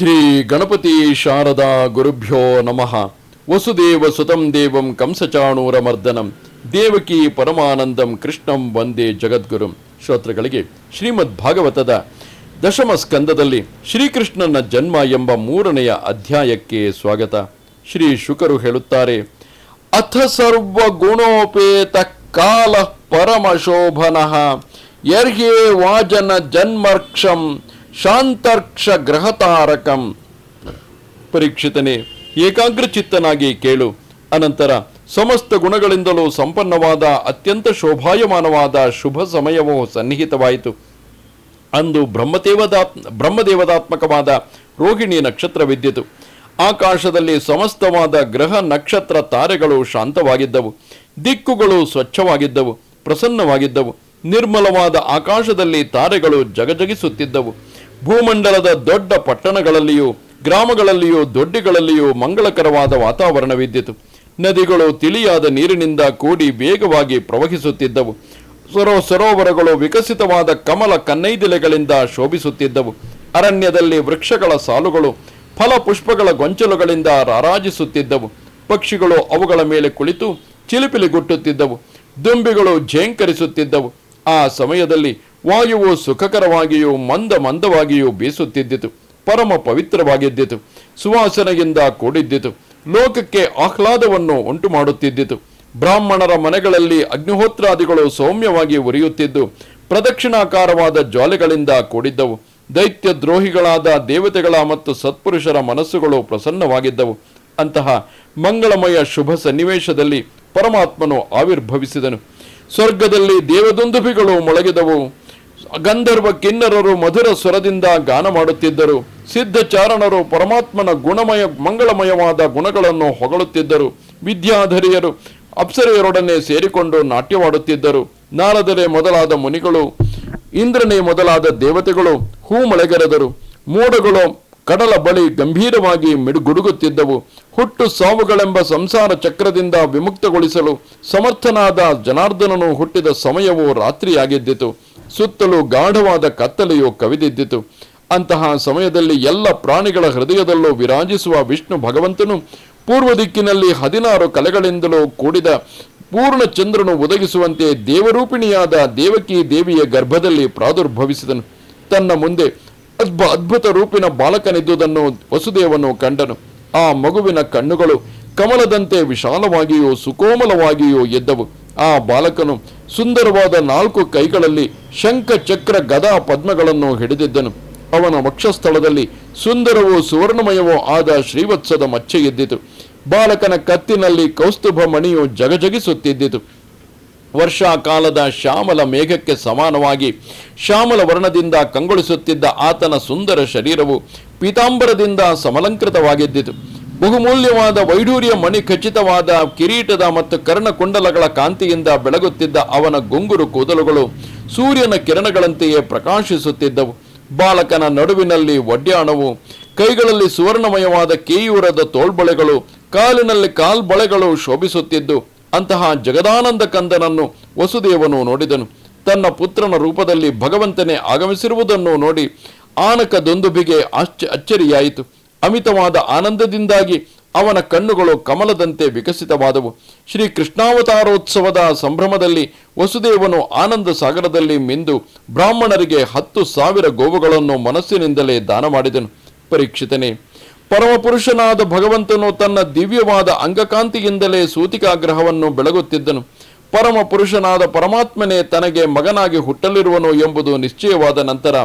ಶ್ರೀ ಗಣಪತಿ ಶಾರದಾ ಗುರುಭ್ಯೋ ನಮಃ. ವಸುದೇವ ಸುತಂ ದೇವಂ ಕಂಸಚಾಣೂರ ಮರ್ದನಂ ದೇವಕಿ ಪರಮಾನಂದಂ ಕೃಷ್ಣಂ ವಂದೇ ಜಗದ್ಗುರು. ಶ್ರೋತೃಗಳಿಗೆ ಶ್ರೀಮದ್ ಭಾಗವತದ ದಶಮ ಸ್ಕಂದದಲ್ಲಿ ಶ್ರೀಕೃಷ್ಣನ ಜನ್ಮ ಎಂಬ ಮೂರನೆಯ ಅಧ್ಯಾಯಕ್ಕೆ ಸ್ವಾಗತ. ಶ್ರೀ ಶುಕರು ಹೇಳುತ್ತಾರೆ, ಅಥ ಸರ್ವ ಗುಣೋಪೇತ ಕಾಲ ಪರಮಶೋಭನಃ. ಯರ್ಹೇ ವಾಜನ ಜನ್ಮರ್ಕ್ಷಂ ಶಾಂತರ್ಕ್ಷ ಗ್ರಹತಾರಕಂ ಪರೀಕ್ಷಿತನೇ ಏಕಾಗ್ರಚಿತ್ತನಾಗಿ ಕೇಳು. ಅನಂತರ, ಸಮಸ್ತ ಗುಣಗಳಿಂದಲೂ ಸಂಪನ್ನವಾದ, ಅತ್ಯಂತ ಶೋಭಾಯಮಾನವಾದ ಶುಭ ಸಮಯವು ಸನ್ನಿಹಿತವಾಯಿತು. ಅಂದು ಬ್ರಹ್ಮದೇವದಾತ್, ಬ್ರಹ್ಮದೇವದಾತ್ಮಕವಾದ ರೋಹಿಣಿ ನಕ್ಷತ್ರವಿದ್ದಿತು ಆಕಾಶದಲ್ಲಿ ಸಮಸ್ತವಾದ ಗ್ರಹ ನಕ್ಷತ್ರ ತಾರೆಗಳು ಶಾಂತವಾಗಿದ್ದವು. ದಿಕ್ಕುಗಳು ಸ್ವಚ್ಛವಾಗಿದ್ದವು, ಪ್ರಸನ್ನವಾಗಿದ್ದವು. ನಿರ್ಮಲವಾದ ಆಕಾಶದಲ್ಲಿ ತಾರೆಗಳು ಜಗಜಗಿಸುತ್ತಿದ್ದವು. ಭೂಮಂಡಲದ ದೊಡ್ಡ ಪಟ್ಟಣಗಳಲ್ಲಿಯೂ, ಗ್ರಾಮಗಳಲ್ಲಿಯೂ, ದೊಡ್ಡಿಗಳಲ್ಲಿಯೂ ಮಂಗಳಕರವಾದ ವಾತಾವರಣವಿದ್ದಿತು ನದಿಗಳು ತಿಳಿಯಾದ ನೀರಿನಿಂದ ಕೂಡಿ ವೇಗವಾಗಿ ಪ್ರವಹಿಸುತ್ತಿದ್ದವು. ಸರೋ ಸರೋವರಗಳು ವಿಕಸಿತವಾದ ಕಮಲ ಕನ್ನೈದಿಲೆಗಳಿಂದ ಶೋಭಿಸುತ್ತಿದ್ದವು. ಅರಣ್ಯದಲ್ಲಿ ವೃಕ್ಷಗಳ ಸಾಲುಗಳು ಫಲ ಪುಷ್ಪಗಳ ಗೊಂಚಲುಗಳಿಂದ ರಾರಾಜಿಸುತ್ತಿದ್ದವು. ಪಕ್ಷಿಗಳು ಅವುಗಳ ಮೇಲೆ ಕುಳಿತು ಚಿಲಿಪಿಲಿಗುಟ್ಟುತ್ತಿದ್ದವು ದುಂಬಿಗಳು ಝೇಂಕರಿಸುತ್ತಿದ್ದವು ಆ ಸಮಯದಲ್ಲಿ ವಾಯುವು ಸುಖಕರವಾಗಿಯೂ ಮಂದ ಮಂದವಾಗಿಯೂ ಬೀಸುತ್ತಿದ್ದಿತು. ಪರಮ ಪವಿತ್ರವಾಗಿದ್ದಿತು. ಸುವಾಸನೆಯಿಂದ ಕೂಡಿದ್ದಿತು. ಲೋಕಕ್ಕೆ ಆಹ್ಲಾದವನ್ನು ಉಂಟು ಮಾಡುತ್ತಿದ್ದಿತು ಬ್ರಾಹ್ಮಣರ ಮನೆಗಳಲ್ಲಿ ಅಗ್ನಿಹೋತ್ರಾದಿಗಳು ಸೌಮ್ಯವಾಗಿ ಉರಿಯುತ್ತಿದ್ದು, ಪ್ರದಕ್ಷಿಣಾಕಾರವಾದ ಜ್ವಾಲೆಗಳಿಂದ ಕೂಡಿದ್ದವು. ದೈತ್ಯ ದ್ರೋಹಿಗಳಾದ ದೇವತೆಗಳ ಮತ್ತು ಸತ್ಪುರುಷರ ಮನಸ್ಸುಗಳು ಪ್ರಸನ್ನವಾಗಿದ್ದವು. ಅಂತಹ ಮಂಗಳಮಯ ಶುಭ ಸನ್ನಿವೇಶದಲ್ಲಿ ಪರಮಾತ್ಮನು ಆವಿರ್ಭವಿಸಿದನು. ಸ್ವರ್ಗದಲ್ಲಿ ದೇವದುಂದುಭಿಗಳು ಮೊಳಗಿದವು. ಗಂಧರ್ವ ಕಿನ್ನರರು ಮಧುರ ಸ್ವರದಿಂದ ಗಾನ ಮಾಡುತ್ತಿದ್ದರು. ಸಿದ್ಧಚಾರಣರು ಪರಮಾತ್ಮನ ಗುಣಮಯ, ಮಂಗಳಮಯವಾದ ಗುಣಗಳನ್ನು ಹೊಗಳುತ್ತಿದ್ದರು. ವಿದ್ಯಾಧರಿಯರು ಅಪ್ಸರೆಯರೊಡನೆ ಸೇರಿಕೊಂಡು ನಾಟ್ಯವಾಡುತ್ತಿದ್ದರು. ನಾರದರೆ ಮೊದಲಾದ ಮುನಿಗಳು, ಇಂದ್ರನೇ ಮೊದಲಾದ ದೇವತೆಗಳು ಹೂ ಮಳೆಗೆರೆದರು. ಮೋಡಗಳು ಕಡಲ ಬಳಿ ಗಂಭೀರವಾಗಿ ಮಿಡುಗುಡುಗುತ್ತಿದ್ದವು. ಹುಟ್ಟು ಸಾವುಗಳೆಂಬ ಸಂಸಾರ ಚಕ್ರದಿಂದ ವಿಮುಕ್ತಗೊಳಿಸಲು ಸಮರ್ಥನಾದ ಜನಾರ್ದನನು ಹುಟ್ಟಿದ ಸಮಯವು ರಾತ್ರಿಯಾಗಿದ್ದಿತು. ಸುತ್ತಲೂ ಗಾಢವಾದ ಕತ್ತಲೆಯು ಕವಿದಿದ್ದಿತು. ಅಂತಹ ಸಮಯದಲ್ಲಿ ಎಲ್ಲ ಪ್ರಾಣಿಗಳ ಹೃದಯದಲ್ಲೂ ವಿರಾಜಿಸುವ ವಿಷ್ಣು ಭಗವಂತನು ಪೂರ್ವ ದಿಕ್ಕಿನಲ್ಲಿ ಹದಿನಾರು ಕಲೆಗಳಿಂದಲೂ ಕೂಡಿದ ಪೂರ್ಣ ಚಂದ್ರನು ಒದಗಿಸುವಂತೆ ದೇವರೂಪಿಣಿಯಾದ ದೇವಕಿ ದೇವಿಯ ಗರ್ಭದಲ್ಲಿ ಪ್ರಾದುರ್ಭವಿಸಿದನು. ತನ್ನ ಮುಂದೆ ಅದ್ಭ ಅದ್ಭುತ ರೂಪಿನ ಬಾಲಕನಿದ್ದುದನ್ನು ವಸುದೇವನು ಕಂಡನು. ಆ ಮಗುವಿನ ಕಣ್ಣುಗಳು ಕಮಲದಂತೆ ವಿಶಾಲವಾಗಿಯೂ ಸುಕೋಮಲವಾಗಿಯೂ ಎದ್ದವು. ಆ ಬಾಲಕನು ಸುಂದರವಾದ ನಾಲ್ಕು ಕೈಗಳಲ್ಲಿ ಶಂಖ ಚಕ್ರ ಗದಾ ಪದ್ಮಗಳನ್ನು ಹಿಡಿದಿದ್ದನು. ಅವನ ವಕ್ಷಸ್ಥಳದಲ್ಲಿ ಸುಂದರವೋ ಸುವರ್ಣಮಯವೋ ಆದ ಶ್ರೀವತ್ಸದ ಮಚ್ಚೆ ಎದ್ದಿತು. ಬಾಲಕನ ಕತ್ತಿನಲ್ಲಿ ಕೌಸ್ತುಭ ಮಣಿಯು ಜಗಜಗಿಸುತ್ತಿದ್ದಿತು. ವರ್ಷಾಕಾಲದ ಶ್ಯಾಮಲ ಮೇಘಕ್ಕೆ ಸಮಾನವಾಗಿ ಶ್ಯಾಮಲ ವರ್ಣದಿಂದ ಕಂಗೊಳಿಸುತ್ತಿದ್ದ ಆತನ ಸುಂದರ ಶರೀರವು ಪೀತಾಂಬರದಿಂದ ಸಮಲಂಕೃತವಾಗಿದ್ದಿತು. ಬಹುಮೂಲ್ಯವಾದ ವೈಡೂರ್ಯ ಮಣಿ ಖಚಿತವಾದ ಕಿರೀಟದ ಮತ್ತು ಕರ್ಣಕುಂಡಲಗಳ ಕಾಂತಿಯಿಂದ ಬೆಳಗುತ್ತಿದ್ದ ಅವನ ಗೊಂಗುರು ಕೂದಲುಗಳು ಸೂರ್ಯನ ಕಿರಣಗಳಂತೆಯೇ ಪ್ರಕಾಶಿಸುತ್ತಿದ್ದವು. ಬಾಲಕನ ನಡುವಿನಲ್ಲಿ ಒಡ್ಯಾಣವು ಕೈಗಳಲ್ಲಿ ಸುವರ್ಣಮಯವಾದ ಕೇಯೂರದ ತೋಳ್ಬಳೆಗಳು, ಕಾಲಿನಲ್ಲಿ ಕಾಲ್ಬಳೆಗಳು ಶೋಭಿಸುತ್ತಿದ್ದು, ಅಂತಹ ಜಗದಾನಂದ ಕಂದನನ್ನು ವಸುದೇವನು ನೋಡಿದನು. ತನ್ನ ಪುತ್ರನ ರೂಪದಲ್ಲಿ ಭಗವಂತನೇ ಆಗಮಿಸಿರುವುದನ್ನು ನೋಡಿ ಆನಕ ದೊಂದುಬಿಗೆ ಆಶ್ಚ, ಅಚ್ಚರಿಯಾಯಿತು. ಅಮಿತವಾದ ಆನಂದದಿಂದಾಗಿ ಅವನ ಕಣ್ಣುಗಳು ಕಮಲದಂತೆ ವಿಕಸಿತವಾದವು. ಶ್ರೀ ಕೃಷ್ಣಾವತಾರೋತ್ಸವದ ಸಂಭ್ರಮದಲ್ಲಿ ವಸುದೇವನು ಆನಂದ ಸಾಗರದಲ್ಲಿ ಮಿಂದು ಬ್ರಾಹ್ಮಣರಿಗೆ ಹತ್ತು ಸಾವಿರ ಗೋವುಗಳನ್ನು ಮನಸ್ಸಿನಿಂದಲೇ ದಾನ ಮಾಡಿದನು. ಪರೀಕ್ಷಿತನೇ, ಪರಮಪುರುಷನಾದ ಭಗವಂತನು ತನ್ನ ದಿವ್ಯವಾದ ಅಂಗಕಾಂತಿಯಿಂದಲೇ ಸೂತಿಕಾಗ್ರಹವನ್ನು ಬೆಳಗುತ್ತಿದ್ದನು. ಪರಮಪುರುಷನಾದ ಪರಮಾತ್ಮನೇ ತನಗೆ ಮಗನಾಗಿ ಹುಟ್ಟಲಿರುವನು ಎಂಬುದು ನಿಶ್ಚಯವಾದ ನಂತರ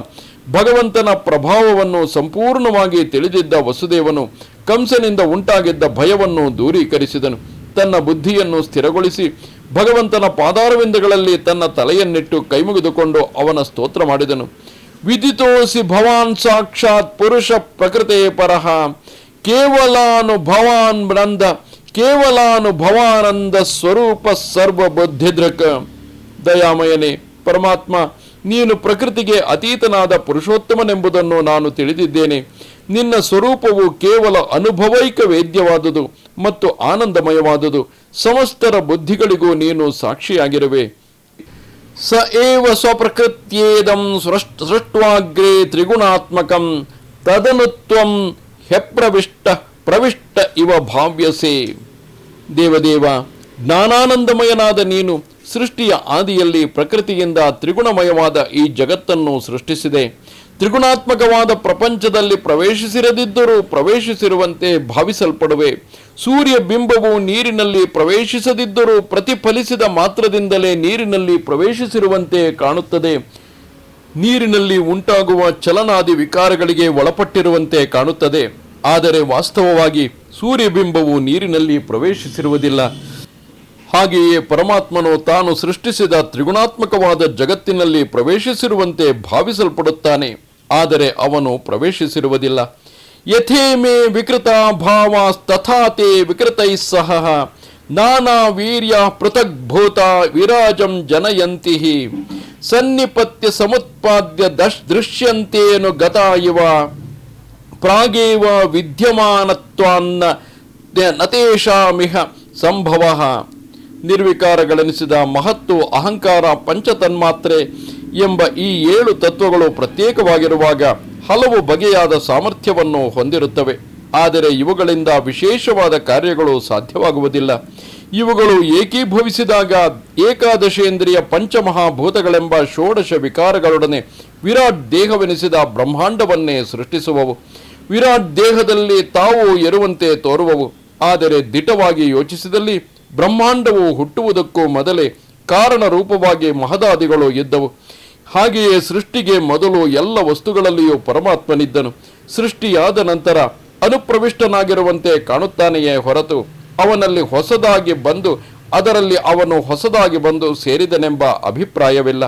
ಭಗವಂತನ ಪ್ರಭಾವವನ್ನು ಸಂಪೂರ್ಣವಾಗಿ ತಿಳಿದಿದ್ದ ವಸುದೇವನು ಕಂಸನಿಂದ ಉಂಟಾಗಿದ್ದ ಭಯವನ್ನು ದೂರೀಕರಿಸಿದನು. ತನ್ನ ಬುದ್ಧಿಯನ್ನು ಸ್ಥಿರಗೊಳಿಸಿ ಭಗವಂತನ ಪಾದಾರವಿಂದಗಳಲ್ಲಿ ತನ್ನ ತಲೆಯನ್ನಿಟ್ಟು ಕೈಮುಗಿದುಕೊಂಡು ಅವನ ಸ್ತೋತ್ರ ಮಾಡಿದನು. ವಿದಿತೋಸಿ ಭವಾನ್ ಸಾಕ್ಷಾತ್ ಪುರುಷ ಪ್ರಕೃತೆ ಪರಹ, ಕೇವಲಾನುಭವಾನ್ ನಂದ ಕೇವಲಾನುಭವಾನಂದ ಸ್ವರೂಪ ಸರ್ವ ಬುದ್ಧಿದೃಕ್ ದಯಾಮಯನೇ, ಪರಮಾತ್ಮ ನೀನು ಪ್ರಕೃತಿಗೆ ಅತೀತನಾದ ಪುರುಷೋತ್ತಮನೆಂಬುದನ್ನು ನಾನು ತಿಳಿದಿದ್ದೇನೆ. ನಿನ್ನ ಸ್ವರೂಪವು ಕೇವಲ ಅನುಭವೈಕ ವೇದ್ಯವಾದುದು ಮತ್ತು ಆನಂದಮಯವಾದುದು. ಸಮಸ್ತರ ಬುದ್ಧಿಗಳಿಗೂ ನೀನು ಸಾಕ್ಷಿಯಾಗಿರುವೆ. ಸ ಏವ ಸ್ವಪ್ರಕೃತ್ಯೇದಂ ಸೃಷ್ಟ್, ಸೃಷ್ಟ್ವಾಗ್ರೇ ತ್ರಿಗುಣಾತ್ಮಕಂ. ತದನುತ್ವಂ ಹೆಪ್ರವಿಷ್ಟ ಪ್ರವಿಷ್ಟ ಇವ ಭಾವ್ಯಸೆ. ದೇವದೇವ, ಜ್ಞಾನಾನಂದಮಯನಾದ ನೀನು ಸೃಷ್ಟಿಯ ಆದಿಯಲ್ಲಿ ಪ್ರಕೃತಿಯಿಂದ ತ್ರಿಗುಣಮಯವಾದ ಈ ಜಗತ್ತನ್ನು ಸೃಷ್ಟಿಸಿದೆ. ತ್ರಿಗುಣಾತ್ಮಕವಾದ ಪ್ರಪಂಚದಲ್ಲಿ ಪ್ರವೇಶಿಸಿರದಿದ್ದರೂ ಪ್ರವೇಶಿಸಿರುವಂತೆ ಭಾವಿಸಲ್ಪಡುವೆ. ಸೂರ್ಯ ಬಿಂಬವು ನೀರಿನಲ್ಲಿ ಪ್ರವೇಶಿಸದಿದ್ದರೂ ಪ್ರತಿಫಲಿಸಿದ ಮಾತ್ರದಿಂದಲೇ ನೀರಿನಲ್ಲಿ ಪ್ರವೇಶಿಸಿರುವಂತೆ ಕಾಣುತ್ತದೆ. ನೀರಿನಲ್ಲಿ ಉಂಟಾಗುವ ಚಲನಾದಿ ವಿಕಾರಗಳಿಗೆ ಒಳಪಟ್ಟಿರುವಂತೆ ಕಾಣುತ್ತದೆ. ಆದರೆ ವಾಸ್ತವವಾಗಿ ಸೂರ್ಯಬಿಂಬವು ನೀರಿನಲ್ಲಿ ಪ್ರವೇಶಿಸಿರುವುದಿಲ್ಲ. ಹಾಗೆಯೇ ಪರಮಾತ್ಮನು ತಾನು ಸೃಷ್ಟಿಸಿದ ತ್ರಿಗುಣಾತ್ಮಕವಾದ ಜಗತ್ತಿನಲ್ಲಿ ಪ್ರವೇಶಿಸಿರುವಂತೆ ಭಾವಿಸಲ್ಪಡುತ್ತಾನೆ. ಆದರೆ ಅವನು ಪ್ರವೇಶಿಸಿರುವುದಿಲ್ಲ. ಯಥೇ ಮೇ ವಿಕೃತ ಭಾವ ತಥಾತೆ ವಿಕೃತೈ ಸಹ. ನಾನಾ ವೀರ್ಯ ಪೃಥಗ್ಭೂತ ವಿರಾಜಂ ಜನಯಂತಿ ಸನ್ನಿಪತ್ಯ ಸಮುತ್ಪಾದ್ಯ ದಶ್ ದೃಶ್ಯಂತೇನು ಗತ ಇವ ಪ್ರಾಗೇವ ವಿದ್ಯಮಾನತ್ವಾನ್ನ ನತೇಶಾಮಿಹ ಸಂಭವ. ನಿರ್ವಿಕಾರಗಳೆನಿಸಿದ ಮಹತ್ತು ಅಹಂಕಾರ, ಪಂಚತನ್ಮಾತ್ರೆ ಎಂಬ ಈ ಏಳು ತತ್ವಗಳು ಪ್ರತ್ಯೇಕವಾಗಿರುವಾಗ ಹಲವು ಬಗೆಯಾದ ಸಾಮರ್ಥ್ಯವನ್ನು ಹೊಂದಿರುತ್ತವೆ. ಆದರೆ ಇವುಗಳಿಂದ ವಿಶೇಷವಾದ ಕಾರ್ಯಗಳು ಸಾಧ್ಯವಾಗುವುದಿಲ್ಲ. ಇವುಗಳು ಏಕೀಭವಿಸಿದಾಗ ಏಕಾದಶೇಂದ್ರಿಯ ಪಂಚಮಹಾಭೂತಗಳೆಂಬ ಷೋಡಶ ವಿಕಾರಗಳೊಡನೆ ವಿರಾಟ್ ದೇಹವೆನಿಸಿದ ಬ್ರಹ್ಮಾಂಡವನ್ನೇ ಸೃಷ್ಟಿಸುವವು. ವಿರಾಟ್ ದೇಹದಲ್ಲಿ ತಾವು ಇರುವಂತೆ ತೋರುವವು. ಆದರೆ ದಿಟವಾಗಿ ಯೋಚಿಸಿದಲ್ಲಿ ಬ್ರಹ್ಮಾಂಡವು ಹುಟ್ಟುವುದಕ್ಕೂ ಮೊದಲೇ ಕಾರಣ ರೂಪವಾಗಿ ಮಹದಾದಿಗಳು ಇದ್ದವು. ಹಾಗೆಯೇ ಸೃಷ್ಟಿಗೆ ಮೊದಲು ಎಲ್ಲ ವಸ್ತುಗಳಲ್ಲಿಯೂ ಪರಮಾತ್ಮನಿದ್ದನು. ಸೃಷ್ಟಿಯಾದ ನಂತರ ಅನುಪ್ರವಿಷ್ಟನಾಗಿರುವಂತೆ ಕಾಣುತ್ತಾನೆಯೇ ಹೊರತು ಅವನಲ್ಲಿ ಹೊಸದಾಗಿ ಬಂದು ಅದರಲ್ಲಿ ಅವನು ಹೊಸದಾಗಿ ಬಂದು ಸೇರಿದನೆಂಬ ಅಭಿಪ್ರಾಯವಿಲ್ಲ.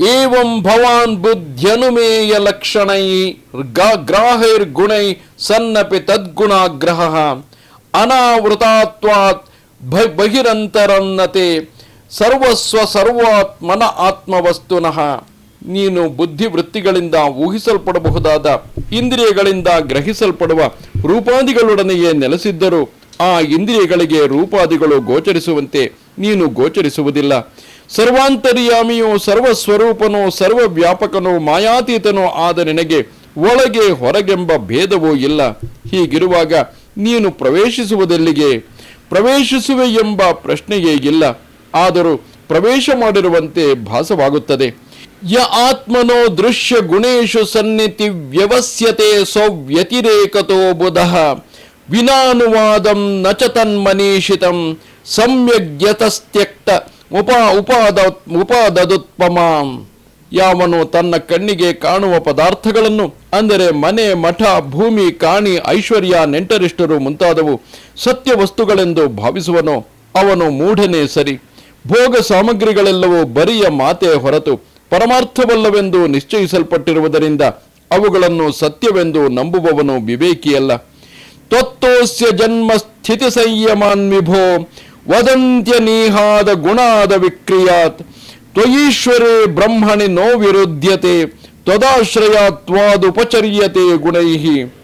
ಏವಂ ಭವಾನ್ ಬುದ್ಧ್ಯನುಮೇಯ ಲಕ್ಷಣೈ ಗ್ರಾಹೈರ್ ಗುಣೈ ಸನ್ನಪಿ ತದ್ಗುಣಾಗ್ರಹ. ಅನಾವೃತಾತ್ವಾತ್ ಬಹಿರಂತರನ್ನತೆ ಸರ್ವಸ್ವ ಸರ್ವಾತ್ಮನ ಆತ್ಮವಸ್ತುನಃ. ನೀನು ಬುದ್ಧಿವೃತ್ತಿಗಳಿಂದ ಊಹಿಸಲ್ಪಡಬಹುದಾದ ಇಂದ್ರಿಯಗಳಿಂದ ಗ್ರಹಿಸಲ್ಪಡುವ ರೂಪಾದಿಗಳೊಡನೆಯೇ ನೆಲೆಸಿದ್ದರೂ ಆ ಇಂದ್ರಿಯಗಳಿಗೆ ರೂಪಾದಿಗಳು ಗೋಚರಿಸುವಂತೆ ನೀನು ಗೋಚರಿಸುವುದಿಲ್ಲ. ಸರ್ವಾಂತರ್ಯಾಮಿಯೂ ಸರ್ವಸ್ವರೂಪನೋ ಸರ್ವವ್ಯಾಪಕನೋ ಮಾಯಾತೀತನೋ ಆದ ನಿನಗೆ ಒಳಗೆ ಹೊರಗೆಂಬ ಭೇದವೂ ಇಲ್ಲ. ಹೀಗಿರುವಾಗ ನೀನು ಪ್ರವೇಶಿಸುವುದೆಲ್ಲಿಗೆ? ಪ್ರವೇಶಿಸುವೆ ಎಂಬ ಪ್ರಶ್ನೆಯೇ ಇಲ್ಲ. ಆದರೂ ಪ್ರವೇಶ ಮಾಡಿರುವಂತೆ ಭಾಸವಾಗುತ್ತದೆ. ಯ ಆತ್ಮನೋ ದೃಶ್ಯ ಗುಣೇಶು ಸನ್ನಿತಿ ವ್ಯವಸ್ಯತೆ ಸೌವ್ಯತಿರೇಕತೋ ಬುಧಃ. ವಿನಾನುವಾದಂ ನಚ ತನ್ಮನೀಷಿತಂ ಸಮ್ಯಗ್ಯತಸ್ತ್ಯಕ್ತ ಉಪ ಉಪಾದ ಉಪಾದದುತ್ಪಮಾಂ. ಯಾವನು ತನ್ನ ಕಣ್ಣಿಗೆ ಕಾಣುವ ಪದಾರ್ಥಗಳನ್ನು, ಅಂದರೆ ಮನೆ, ಮಠ, ಭೂಮಿ, ಕಾಣಿ, ಐಶ್ವರ್ಯ ನೆಂಟರಿಷ್ಟರು ಮುಂತಾದವು ಸತ್ಯ ವಸ್ತುಗಳೆಂದು ಭಾವಿಸುವನೋ. ಅವನು ಮೂಢನೇ ಸರಿ. ಭೋಗ ಸಾಮಗ್ರಿಗಳೆಲ್ಲವೂ ಬರಿಯ ಮಾತೆ ಹೊರತು ಪರಮಾರ್ಥವಲ್ಲವೆಂದು ನಿಶ್ಚಯಿಸಲ್ಪಟ್ಟಿರುವುದರಿಂದ ಅವುಗಳನ್ನು ಸತ್ಯವೆಂದು ನಂಬುವವನು ವಿವೇಕಿಯಲ್ಲ. ತ್ವತ್ತೋಸ್ಯ ಜನ್ಮ ಸ್ಥಿತಿ ಸಂಯಮಾನ್ ವಿಭೋ ವದಂತ್ಯ ನೀಹಾದ ಗುಣಾದ ವಿಕ್ರಿಯಾತ್. ತ್ವಯೀಶ್ವರೇ ಬ್ರಹ್ಮಣಿ ನೋ ವಿರುದ್ಧತೆ ತ್ವದಾಶ್ರಯಾತ್ವಾದುಪಚರ್ಯತೆ ಗುಣೈಹಿ.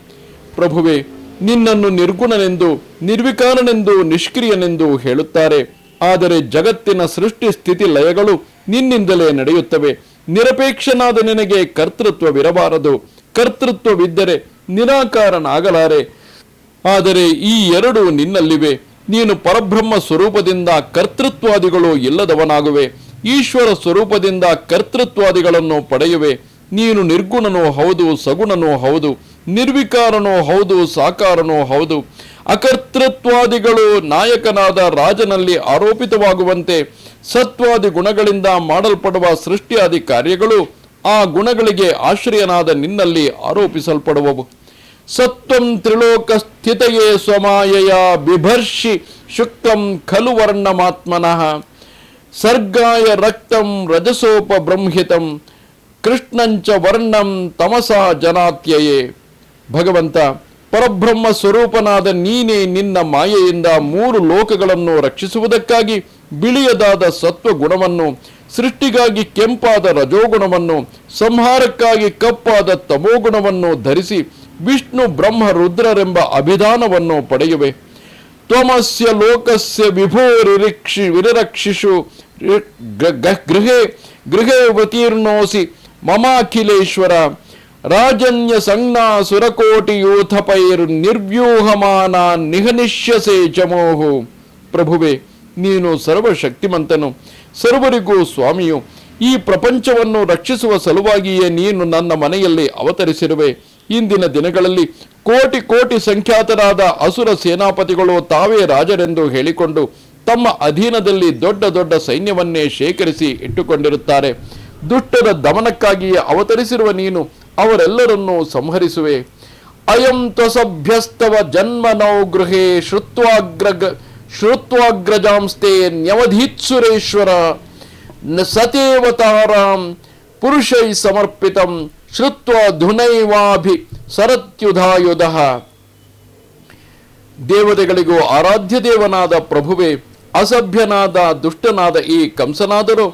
ಪ್ರಭುವೆ, ನಿನ್ನನ್ನು ನಿರ್ಗುಣನೆಂದು, ನಿರ್ವಿಕಾರನೆಂದು, ನಿಷ್ಕ್ರಿಯನೆಂದು ಹೇಳುತ್ತಾರೆ. ಆದರೆ ಜಗತ್ತಿನ ಸೃಷ್ಟಿ ಸ್ಥಿತಿ ಲಯಗಳು ನಿನ್ನಿಂದಲೇ ನಡೆಯುತ್ತವೆ. ನಿರಪೇಕ್ಷನಾದ ನಿನಗೆ ಕರ್ತೃತ್ವವಿರಬಾರದು. ಕರ್ತೃತ್ವವಿದ್ದರೆ ನಿರಾಕಾರನಾಗಲಾರೆ. ಆದರೆ ಈ ಎರಡು ನಿನ್ನಲ್ಲಿವೆ. ನೀನು ಪರಬ್ರಹ್ಮ ಸ್ವರೂಪದಿಂದ ಕರ್ತೃತ್ವಾದಿಗಳು ಇಲ್ಲದವನಾಗುವೆ. ಈಶ್ವರ ಸ್ವರೂಪದಿಂದ ಕರ್ತೃತ್ವಾದಿಗಳನ್ನು ಪಡೆಯುವೆ. ನೀನು ನಿರ್ಗುಣನೂ ಹೌದು, ಸಗುಣನೂ ಹೌದು, ನಿರ್ವಿಕಾರನೋ ಹೌದು, ಸಾಕಾರನೋ ಹೌದು. ಅಕರ್ತೃತ್ವಾದಿಗಳು ನಾಯಕನಾದ ರಾಜನಲ್ಲಿ ಆರೋಪಿತವಾಗುವಂತೆ ಸತ್ವಾದಿ ಗುಣಗಳಿಂದ ಮಾಡಲ್ಪಡುವ ಸೃಷ್ಟಿಯಾದಿ ಕಾರ್ಯಗಳು ಆ ಗುಣಗಳಿಗೆ ಆಶ್ರಯನಾದ ನಿನ್ನಲ್ಲಿ ಆರೋಪಿಸಲ್ಪಡುವವು. ಸತ್ವಂ ತ್ರಿಲೋಕ ಸ್ಥಿತೆಯೇ ಸ್ವಮಾಯಯ ಬಿಭರ್ಷಿ ಶುಕ್ಲಂ ಖಲು ವರ್ಣಮಾತ್ಮನಃ. ಸರ್ಗಾಯ ರಕ್ತಂ ರಜಸೋಪ ಬ್ರಹ್ಮಿತಂ ಕೃಷ್ಣಂಚ ವರ್ಣಂ ತಮಸ ಜನಾತ್ಯಯೇ. ಭಗವಂತ, ಪರಬ್ರಹ್ಮ ಸ್ವರೂಪನಾದ ನೀನೇ ನಿನ್ನ ಮಾಯೆಯಿಂದ ಮೂರು ಲೋಕಗಳನ್ನು ರಕ್ಷಿಸುವುದಕ್ಕಾಗಿ ಬಿಳಿಯದಾದ ಸತ್ವ ಗುಣವನ್ನು ಸೃಷ್ಟಿಗಾಗಿ ಕೆಂಪಾದ ರಜೋಗುಣವನ್ನು, ಸಂಹಾರಕ್ಕಾಗಿ ಕಪ್ಪಾದ ತಮೋಗುಣವನ್ನು ಧರಿಸಿ ವಿಷ್ಣು ಬ್ರಹ್ಮ ರುದ್ರರೆಂಬ ಅಭಿಧಾನವನ್ನು ಪಡೆಯುವೆ. ತ್ವಮಸ್ಯ ಲೋಕಸ್ಯ ವಿಭೋರಿರಿಕ್ಷಿ ಗ- ಗೃಹೇ, ಗೃಹೆ ವತೀರ್ಣೋಸಿ ಮಮಾಖಿಲೇಶ್ವರ ರಾಜನ್ಯ ಸಂಜ್ಞಾ ಸುರಕೋಟಿ ಯೂಥಪೈರ್ ನಿರ್ವ್ಯೂಹಮಾನ ನಿಹನಿಷ್ಯಸೆ ಚಮೋಹು. ಪ್ರಭುವೆ, ನೀನು ಸರ್ವಶಕ್ತಿಮಂತನು. ಸರ್ವರಿಗೂ ಸ್ವಾಮಿಯು, ಈ ಪ್ರಪಂಚವನ್ನು ರಕ್ಷಿಸುವ ಸಲುವಾಗಿಯೇ ನೀನು ನನ್ನ ಮನೆಯಲ್ಲಿ ಅವತರಿಸಿರುವೆ. ಇಂದಿನ ದಿನಗಳಲ್ಲಿ ಕೋಟಿ ಕೋಟಿ ಸಂಖ್ಯಾತರಾದ ಅಸುರ ಸೇನಾಪತಿಗಳು ತಾವೇ ರಾಜರೆಂದು ಹೇಳಿಕೊಂಡು ತಮ್ಮ ಅಧೀನದಲ್ಲಿ ದೊಡ್ಡ ದೊಡ್ಡ ಸೈನ್ಯವನ್ನೇ ಶೇಖರಿಸಿ ಇಟ್ಟುಕೊಂಡಿರುತ್ತಾರೆ. ದುಷ್ಟರ ದಮನಕ್ಕಾಗಿಯೇ ಅವತರಿಸಿರುವ ನೀನು ಅವರೆಲ್ಲರನ್ನೂ ಸಂಹರಿಸುವೆ. ಅಯಂ ತ್ವಸಭ್ಯಸ್ತವ ಜನ್ಮನೌ ಗೃಹೇ ಶ್ರುತ್ವಾಗ್ರ ಶ್ರುತ್ವಾಗ್ರಜಾಂಸ್ತೆ ನ್ಯವಧೀತ್ಸುರೇಶ್ವರ. ಸತೇವತಾರಾಂ ಪುರುಷೈ ಸಮರ್ಪಿತಂ ಶ್ರುತ್ವ ಧುನೈವಾಭಿ ಸರತ್ಯುಧಾಯುಧ. ದೇವತೆಗಳಿಗೂ ಆರಾಧ್ಯ ದೇವನಾದ ಪ್ರಭುವೆ ಅಸಭ್ಯನಾದ, ದುಷ್ಟನಾದ ಈ ಕಂಸನಾದರೂ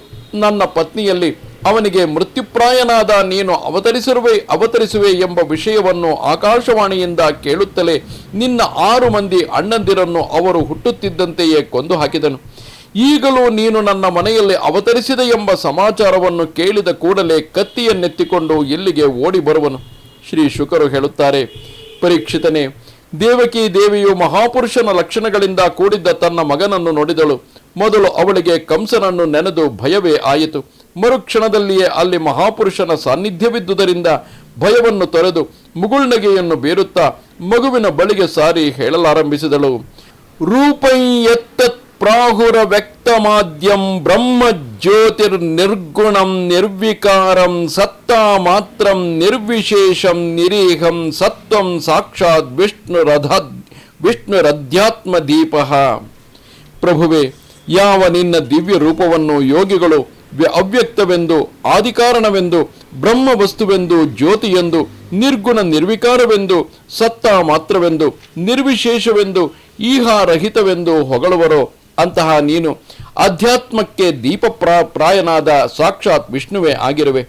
ನನ್ನ ಪತ್ನಿಯಲ್ಲಿ ಅವನಿಗೆ ಮೃತ್ಯುಪ್ರಾಯನಾದ ನೀನು ಅವತರಿಸಿರುವೆ, ಅವತರಿಸುವೆ ಎಂಬ ವಿಷಯವನ್ನು ಆಕಾಶವಾಣಿಯಿಂದ ಕೇಳುತ್ತಲೇ ನಿನ್ನ ಆರು ಮಂದಿ ಅಣ್ಣಂದಿರನ್ನು ಅವರು ಹುಟ್ಟುತ್ತಿದ್ದಂತೆಯೇ ಕೊಂದು ಹಾಕಿದನು. ಈಗಲೂ ನೀನು ನನ್ನ ಮನೆಯಲ್ಲಿ ಅವತರಿಸಿದೆ ಎಂಬ ಸಮಾಚಾರವನ್ನು ಕೇಳಿದ ಕೂಡಲೇ ಕತ್ತಿಯನ್ನೆತ್ತಿಕೊಂಡು ಇಲ್ಲಿಗೆ ಓಡಿ ಬರುವನು. ಶ್ರೀ ಶುಕರು ಹೇಳುತ್ತಾರೆ, ಪರೀಕ್ಷಿತನೇ ದೇವಕಿ ದೇವಿಯು ಮಹಾಪುರುಷನ ಲಕ್ಷಣಗಳಿಂದ ಕೂಡಿದ್ದ ತನ್ನ ಮಗನನ್ನು ನೋಡಿದಳು. ಮೊದಲು ಅವಳಿಗೆ ಕಂಸನನ್ನು ನೆನೆದು ಭಯವೇ ಆಯಿತು. ಮರುಕ್ಷಣದಲ್ಲಿಯೇ ಅಲ್ಲಿ ಮಹಾಪುರುಷನ ಸಾನ್ನಿಧ್ಯವಿದ್ದುದರಿಂದ ಭಯವನ್ನು ತೊರೆದು ಮುಗುಳ್ನಗೆಯನ್ನು ಬೀರುತ್ತಾ ಮಗುವಿನ ಬಳಿಗೆ ಸಾರಿ ಹೇಳಲಾರಂಭಿಸಿದಳು. ರೂಪೈ ಎತ್ತತ್ ಪ್ರಾಹುರ ವ್ಯಕ್ತಮಾದ್ಯಂ ಬ್ರಹ್ಮ ಜ್ಯೋತಿರ್ ನಿರ್ಗುಣಂ ನಿರ್ವಿಕಾರಂ ಸತ್ತಾ ಮಾತ್ರಂ ನಿರ್ವಿಶೇಷಂ ನಿರೀಹಂ ಸತ್ವಂ ಸಾಕ್ಷಾತ್ ವಿಷ್ಣು ರಧ್ ವಿಷ್ಣುರಧ್ಯಾತ್ಮ ದೀಪ. ಪ್ರಭುವೆ, ಯಾವ ನಿನ್ನ ದಿವ್ಯ ರೂಪವನ್ನು ಯೋಗಿಗಳು ವ್ಯ- ಅವ್ಯಕ್ತವೆಂದು, ಆದಿಕಾರಣವೆಂದು ಬ್ರಹ್ಮ ವಸ್ತುವೆಂದು ಜ್ಯೋತಿಯೆಂದು, ನಿರ್ಗುಣ ನಿರ್ವಿಕಾರವೆಂದು, ಸತ್ತ ಮಾತ್ರವೆಂದು, ನಿರ್ವಿಶೇಷವೆಂದು, ಈಹಾರಹಿತವೆಂದು ಹೊಗಳುವರೋ ಅಂತಹ ನೀನು ಅಧ್ಯಾತ್ಮಕ್ಕೆ ದೀಪ ಪ್ರಾ- ಪ್ರಾಯನಾದ ಸಾಕ್ಷಾತ್ ವಿಷ್ಣುವೇ ಆಗಿರುವೆ.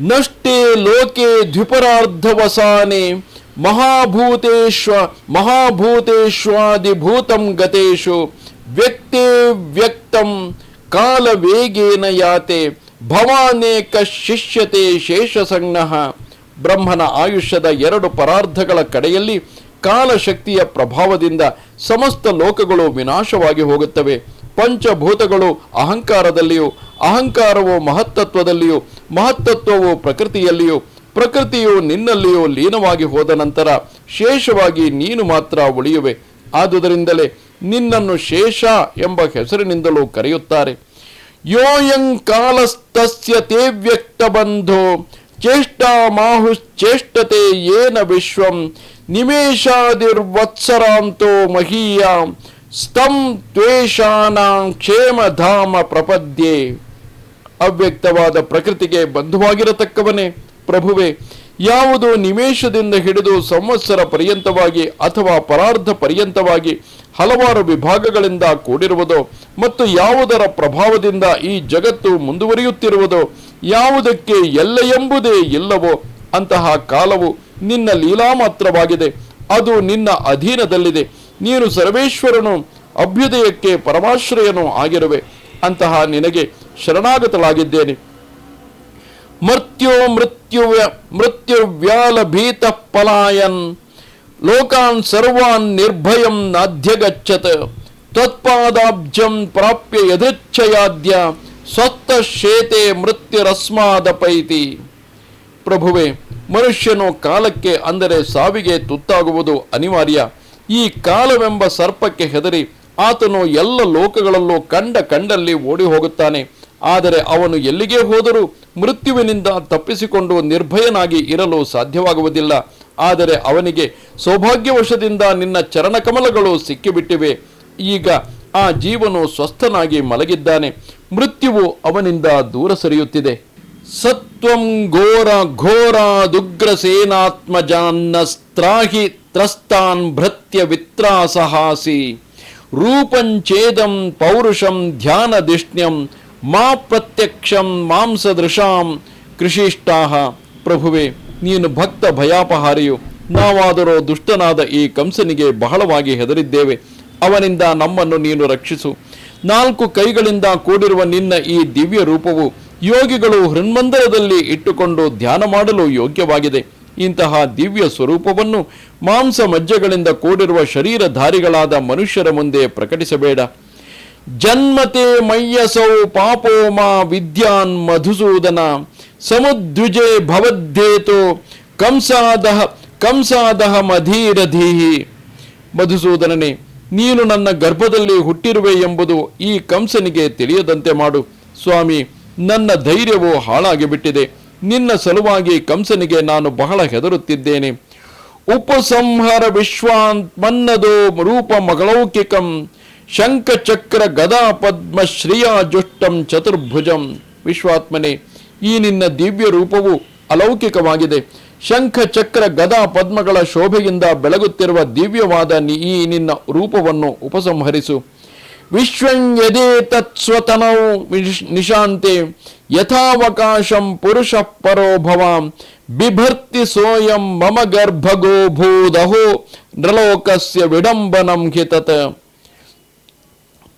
ನಷ್ಟೇ ಲೋಕೆ ದ್ವಿಪರಾರ್ಧವಸಾನೆ ಮಹಾಭೂತೇಶ್ವ ಮಹಾಭೂತೇಶ್ವಾದಿಭೂತಂ ಗತೇಶು ವ್ಯಕ್ತೇ ವ್ಯಕ್ತಂ ಕಾಲವೇಗೇನ ಯಾತೆ ಭವಾನೇಕ ಶಿಷ್ಯತೆ ಶೇಷಸಂಗ್ನಃ ಬ್ರಹ್ಮನ ಆಯುಷ್ಯದ ಎರಡು ಪರಾರ್ಧಗಳ ಕಡೆಯಲ್ಲಿ ಕಾಲಶಕ್ತಿಯ ಪ್ರಭಾವದಿಂದ ಸಮಸ್ತ ಲೋಕಗಳು ವಿನಾಶವಾಗಿ ಹೋಗುತ್ತವೆ. ಪಂಚಭೂತಗಳು ಅಹಂಕಾರದಲ್ಲಿಯೂ, ಅಹಂಕಾರವು ಮಹತ್ತತ್ವದಲ್ಲಿಯೂ, ಮಹತ್ತತ್ವವು ಪ್ರಕೃತಿಯಲ್ಲಿಯೂ, ಪ್ರಕೃತಿಯು ನಿನ್ನಲ್ಲಿಯೂ ಲೀನವಾಗಿ ಹೋದ ನಂತರ ಶೇಷವಾಗಿ ನೀನು ಮಾತ್ರ ಉಳಿಯುವೆ. ಆದುದರಿಂದಲೇ ನಿನ್ನನ್ನು ಶೇಷ ಎಂಬ ಹೆಸರಿನಿಂದಲೂ ಕರೆಯುತ್ತಾರೆ. ಯೋಯಂ ಕಾಲಸ್ತಸ್ಯ ತೇ ವ್ಯಕ್ತ ಬಂಧೋ ಚೇಷ್ಟಾ ಮಾಹುಶ್ಚೇಷ್ಟತೆ ಏನ ವಿಶ್ವಂ ನಿಮೇಷಾದಿರ್ವತ್ಸರಾಂತೋ ಮಹೀಯ ಸ್ತಂ ತ್ವೇಷಾನಾಂ ಕ್ಷೇಮಧಾಮ ಪ್ರಪದ್ಯೆ. ಅವ್ಯಕ್ತವಾದ ಪ್ರಕೃತಿಗೆ ಬಂಧುವಾಗಿರತಕ್ಕವನೇ ಪ್ರಭುವೆ, ಯಾವುದು ನಿಮೇಷದಿಂದ ಹಿಡಿದು ಸಂವತ್ಸರ ಪರ್ಯಂತವಾಗಿ ಅಥವಾ ಪರಾರ್ಧ ಪರ್ಯಂತವಾಗಿ ಹಲವಾರು ವಿಭಾಗಗಳಿಂದ ಕೂಡಿರುವುದೋ ಮತ್ತು ಯಾವುದರ ಪ್ರಭಾವದಿಂದ ಈ ಜಗತ್ತು ಮುಂದುವರಿಯುತ್ತಿರುವುದೋ ಯಾವುದಕ್ಕೆ ಎಲ್ಲ ಎಂಬುದೇ ಇಲ್ಲವೋ ಅಂತಹ ಕಾಲವು ನಿನ್ನ ಲೀಲಾ ಮಾತ್ರವಾಗಿದೆ ಅದು ನಿನ್ನ ಅಧೀನದಲ್ಲಿದೆ. ನೀನು ಸರ್ವೇಶ್ವರನು, ಅಭ್ಯುದಯಕ್ಕೆ ಪರಮಾಶ್ರಯನು ಆಗಿರುವೆ. ಅಂತಹ ನಿನಗೆ ಶರಣಾಗತಳಾಗಿದ್ದೇನೆ. ಮೃತ್ಯು ಮೃತ್ಯುವ್ಯಾಲ ಭೀತ ಪಲಾಯನ್, ಲೋಕಾನ್ ಸರ್ವಾನ್ ನಿರ್ಭಯಂ ನಾಧ್ಯಗಚ್ಚತ್ ತತ್ಪಾದಾಬ್ಜಂ ಪ್ರಾಪ್ಯ ಯದೃಚ್ಛಯಾದ್ಯ. ಸ್ವತ್ತ ಶೇತೆ ಮೃತ್ಯುರಸ್ಮಾದಪೈತಿ ಪ್ರಭುವೆ, ಮನುಷ್ಯನು ಕಾಲಕ್ಕೆ ಅಂದರೆ ಸಾವಿಗೆ ತುತ್ತಾಗುವುದು ಅನಿವಾರ್ಯ. ಈ ಕಾಲವೆಂಬ ಸರ್ಪಕ್ಕೆ ಹೆದರಿ ಆತನು ಎಲ್ಲ ಲೋಕಗಳಲ್ಲೂ ಕಂಡ ಕಂಡಲ್ಲಿ ಓಡಿ ಹೋಗುತ್ತಾನೆ ಆದರೆ ಅವನು ಎಲ್ಲಿಗೆ ಹೋದರೂ ಮೃತ್ಯುವಿನಿಂದ ತಪ್ಪಿಸಿಕೊಂಡು ನಿರ್ಭಯನಾಗಿ ಇರಲು ಸಾಧ್ಯವಾಗುವುದಿಲ್ಲ. ಆದರೆ ಅವನಿಗೆ ಸೌಭಾಗ್ಯವಶದಿಂದ ನಿನ್ನ ಚರಣಕಮಲಗಳು ಸಿಕ್ಕಿಬಿಟ್ಟಿವೆ. ಈಗ ಆ ಜೀವನು ಸ್ವಸ್ಥನಾಗಿ ಮಲಗಿದ್ದಾನೆ. ಮೃತ್ಯುವು ಅವನಿಂದ ದೂರ ಸರಿಯುತ್ತಿದೆ. ಸತ್ವಂ ಘೋರ ಘೋರಾದುಗ್ರ ಸೇನಾತ್ಮಜಾನ್ನಸ್ತ್ರಾಹಿ ತ್ರಸ್ತಾನ್ ಭೃತ್ಯ ವಿತ್ರಾಸಹಾಸಿ. ರೂಪಂಚೇದಂ ಪೌರುಷಂ ಧ್ಯಾನದಿಷ್ಣ್ಯಂ ಮಾ ಪ್ರತ್ಯಕ್ಷಂ ಮಾಂಸದೃಶಾಂ ಕೃಷಿಷ್ಟಾಹ ಪ್ರಭುವೆ, ನೀನು ಭಕ್ತ ಭಯಾಪಹಾರಿಯು. ನಾವಾದರೂ ದುಷ್ಟನಾದ ಈ ಕಂಸನಿಗೆ ಬಹಳವಾಗಿ ಹೆದರಿದ್ದೇವೆ. ಅವನಿಂದ ನಮ್ಮನ್ನು ನೀನು ರಕ್ಷಿಸು. ನಾಲ್ಕು ಕೈಗಳಿಂದ ಕೂಡಿರುವ ನಿನ್ನ ಈ ದಿವ್ಯ ರೂಪವು ಯೋಗಿಗಳು ಹೃನ್ಮಂದಿರದಲ್ಲಿ ಇಟ್ಟುಕೊಂಡು ಧ್ಯಾನ ಮಾಡಲು ಯೋಗ್ಯವಾಗಿದೆ. ಇಂತಹ ದಿವ್ಯ ಸ್ವರೂಪವನ್ನು ಮಾಂಸ ಮಜ್ಜೆಗಳಿಂದ ಕೂಡಿರುವ ಶರೀರಧಾರಿಗಳಾದ ಮನುಷ್ಯರ ಮುಂದೆ ಪ್ರಕಟಿಸಬೇಡ. ಜನ್ಮತೆ ಮಯ್ಯಸೌ ಪಾಪೋಮ ವಿದ್ಯಾನ್ ಮಧುಸೂದನ ಸಮುದ್ವಿಜೆ ಭವದ್ದೇತೋ ಕಂಸಾದಹ ಕಂಸಾದಹ ಮಧೀರಧೀಹಿ. ಮಧುಸೂದನನೇ ನೀನು ನನ್ನ ಗರ್ಭದಲ್ಲಿ ಹುಟ್ಟಿರುವೆ ಎಂಬುದು ಈ ಕಂಸನಿಗೆ ತಿಳಿಯದಂತೆ ಮಾಡು. ಸ್ವಾಮಿ, ನನ್ನ ಧೈರ್ಯವು ಹಾಳಾಗಿ ಬಿಟ್ಟಿದೆ ನಿನ್ನ ಸಲುವಾಗಿ ಕಂಸನಿಗೆ ನಾನು ಬಹಳ ಹೆದರುತ್ತಿದ್ದೇನೆ. ಉಪಸಂಹಾರ ವಿಶ್ವಾಂತ್ ಮನ್ನದೋ ರೂಪ ಮಗಳೌಕಿಕಂ ಶಂಖಚಕ್ರ ಗದಾ ಪದ್ಮ ಶ್ರಿಯಾ ಜುಷ್ಟಂ ಚತುರ್ಭುಜಂ. ವಿಶ್ವಾತ್ಮನೆ, ಈ ನಿನ್ನ ದಿವ್ಯ ರೂಪವು ಅಲೌಕಿಕವಾಗಿದೆ. ಶಂಖ ಚಕ್ರ ಗದಾ ಪದ್ಮಗಳ ಶೋಭೆಯಿಂದ ಬೆಳಗುತ್ತಿರುವ ದಿವ್ಯವಾದ ಈ ನಿನ್ನ ರೂಪವನ್ನು ಉಪಸಂಹರಿಸು. ವಿಶ್ವಂ ಯದೇ ತತ್ಸ್ವತನೌ ನಿಶಾಂತೆ ಯಥಾವಕಾಶಂ ಪುರುಷ ಪರೋಭವ ಭವಾಂ ಬಿಭರ್ತಿ ಸೋಯಂ ಮಮ ಗರ್ಭಗೋ ಭೂದಹೋ ನೃಲೋಕಸ್ಯ ವಿಡಂಬನಂ ಹಿತತ.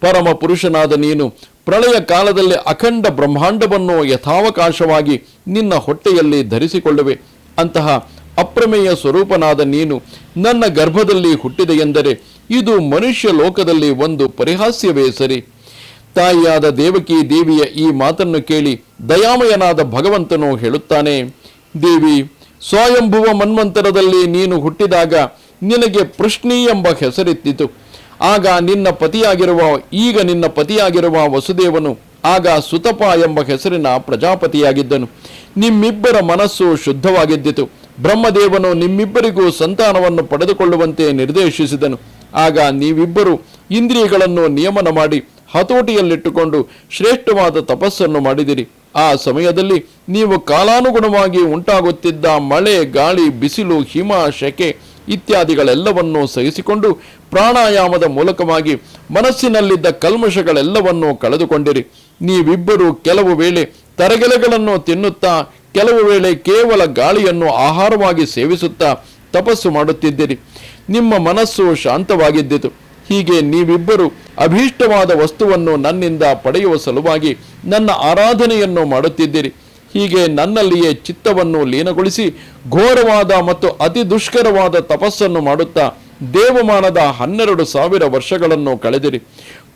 ಪರಮ ಪುರುಷನಾದ ನೀನು ಪ್ರಳಯ ಕಾಲದಲ್ಲಿ ಅಖಂಡ ಬ್ರಹ್ಮಾಂಡವನ್ನು ಯಥಾವಕಾಶವಾಗಿ ನಿನ್ನ ಹೊಟ್ಟೆಯಲ್ಲಿ ಧರಿಸಿಕೊಳ್ಳುವೆ. ಅಂತಹ ಅಪ್ರಮೇಯ ಸ್ವರೂಪನಾದ ನೀನು ನನ್ನ ಗರ್ಭದಲ್ಲಿ ಹುಟ್ಟಿದೆ ಎಂದರೆ ಇದು ಮನುಷ್ಯ ಲೋಕದಲ್ಲಿ ಒಂದು ಪರಿಹಾಸ್ಯವೇ ಸರಿ? ತಾಯಿಯಾದ ದೇವಕಿ ದೇವಿಯ ಈ ಮಾತನ್ನು ಕೇಳಿ ದಯಾಮಯನಾದ ಭಗವಂತನು ಹೇಳುತ್ತಾನೆ, ದೇವಿ, ಸ್ವಯಂಭುವ ಮನ್ವಂತರದಲ್ಲಿ ನೀನು ಹುಟ್ಟಿದಾಗ ನಿನಗೆ ಪೃಷ್ಣಿ ಎಂಬ ಹೆಸರಿತ್ತಿತು ಆಗ ನಿನ್ನ ಪತಿಯಾಗಿರುವ, ಈಗ ನಿನ್ನ ಪತಿಯಾಗಿರುವ ವಸುದೇವನು ಆಗ ಸುತಪ ಎಂಬ ಹೆಸರಿನ ಪ್ರಜಾಪತಿಯಾಗಿದ್ದನು. ನಿಮ್ಮಿಬ್ಬರ ಮನಸ್ಸು ಶುದ್ಧವಾಗಿದ್ದಿತು. ಬ್ರಹ್ಮದೇವನು ನಿಮ್ಮಿಬ್ಬರಿಗೂ ಸಂತಾನವನ್ನು ಪಡೆದುಕೊಳ್ಳುವಂತೆ ನಿರ್ದೇಶಿಸಿದನು. ಆಗ ನೀವಿಬ್ಬರು ಇಂದ್ರಿಯಗಳನ್ನು ನಿಯಮನ ಮಾಡಿ ಹತೋಟಿಯಲ್ಲಿಟ್ಟುಕೊಂಡು ಶ್ರೇಷ್ಠವಾದ ತಪಸ್ಸನ್ನು ಮಾಡಿದಿರಿ. ಆ ಸಮಯದಲ್ಲಿ ನೀವು ಕಾಲಾನುಗುಣವಾಗಿ ಉಂಟಾಗುತ್ತಿದ್ದ ಮಳೆ, ಗಾಳಿ, ಬಿಸಿಲು, ಹಿಮ, ಶೆಕೆ ಇತ್ಯಾದಿಗಳೆಲ್ಲವನ್ನೂ ಸಹಿಸಿಕೊಂಡು ಪ್ರಾಣಾಯಾಮದ ಮೂಲಕವಾಗಿ ಮನಸ್ಸಿನಲ್ಲಿದ್ದ ಕಲ್ಮಶಗಳೆಲ್ಲವನ್ನೂ ಕಳೆದುಕೊಂಡಿರಿ. ನೀವಿಬ್ಬರು ಕೆಲವು ವೇಳೆ ತರಗೆಲೆಗಳನ್ನು ತಿನ್ನುತ್ತಾ, ಕೆಲವು ವೇಳೆ ಕೇವಲ ಗಾಳಿಯನ್ನು ಆಹಾರವಾಗಿ ಸೇವಿಸುತ್ತಾ ತಪಸ್ಸು ಮಾಡುತ್ತಿದ್ದಿರಿ. ನಿಮ್ಮ ಮನಸ್ಸು ಶಾಂತವಾಗಿದ್ದಿತು. ಹೀಗೆ ನೀವಿಬ್ಬರು ಅಭೀಷ್ಟವಾದ ವಸ್ತುವನ್ನು ನನ್ನಿಂದ ಪಡೆಯುವ ಸಲುವಾಗಿ ನನ್ನ ಆರಾಧನೆಯನ್ನು ಮಾಡುತ್ತಿದ್ದಿರಿ. ಹೀಗೆ ನನ್ನಲ್ಲಿಯೇ ಚಿತ್ತವನ್ನು ಲೀನಗೊಳಿಸಿ ಘೋರವಾದ ಮತ್ತು ಅತಿ ದುಷ್ಕರವಾದ ತಪಸ್ಸನ್ನು ಮಾಡುತ್ತಾ ದೇವಮಾನದ ಹನ್ನೆರಡು ಸಾವಿರ ವರ್ಷಗಳನ್ನು ಕಳೆದಿರಿ.